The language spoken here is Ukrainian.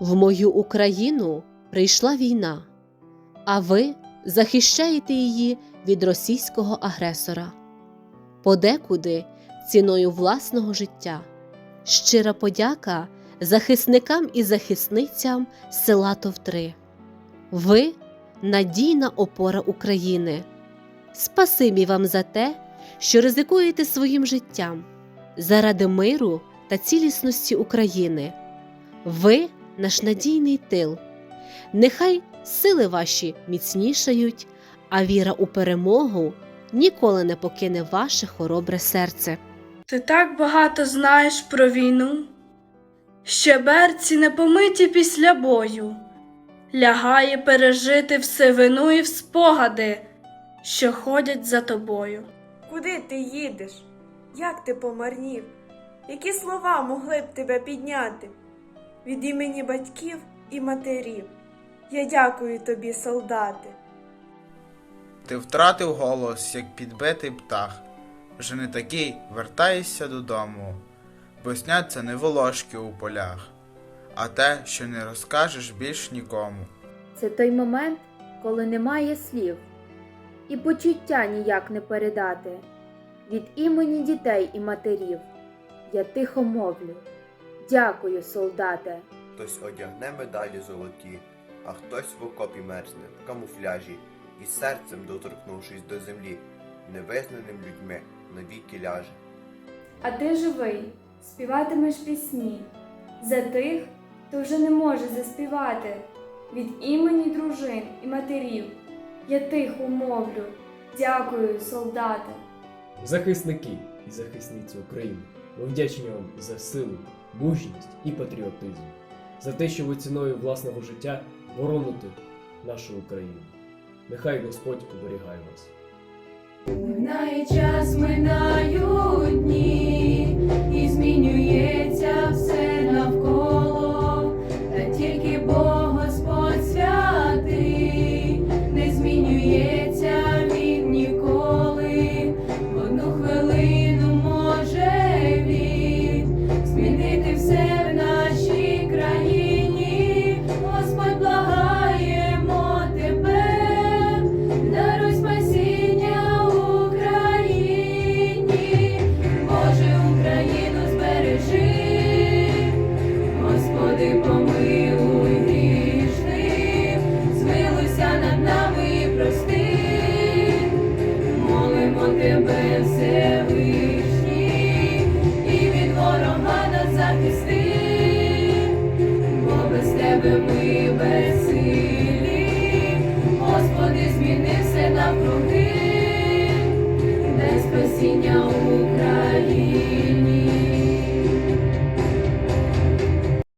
В мою Україну прийшла війна, а ви захищаєте її від російського агресора. Подекуди ціною власного життя. Щира подяка захисникам і захисницям села Товтри. Ви надійна опора України. Спасибі вам за те, що ризикуєте своїм життям заради миру та цілісності України. Ви наш надійний тил. Нехай сили ваші міцнішають, а віра у перемогу ніколи не покине ваше хоробре серце. Ти так багато знаєш про війну, ще берці непомиті після бою, лягає пережити в сивину і в спогади, що ходять за тобою. Куди ти їдеш? Як ти помарнів? Які слова могли б тебе підняти? Від імені батьків і матерів. Я дякую тобі, солдати. Ти втратив голос, як підбитий птах. Вже не такий вертаєшся додому, бо сняться не волошки у полях, а те, що не розкажеш більш нікому. Це той момент, коли немає слів, і почуття ніяк не передати. Від імені дітей і матерів я тихо мовлю. Дякую, солдате. Хтось одягне медалі золоті, а хтось в окопі мерзне в камуфляжі і серцем, доторкнувшись до землі, невизнаним людьми навіки ляже. А ти живий, співатимеш пісні за тих, хто вже не може заспівати. Від імені дружин і матерів я тихо мовлю. Дякую, солдати. Захисники і захисниці України, ми вдячні вам за силу, мужність і патріотизм, за те, що ви ціною власного життя вороните нашу Україну. Нехай Господь оберігає вас. Минає час, минають молимо Тебе, Всевишній, і від ворога нас бо без Тебе ми безсилі. Господи, зміни все навкруги, дай спасіння Україні.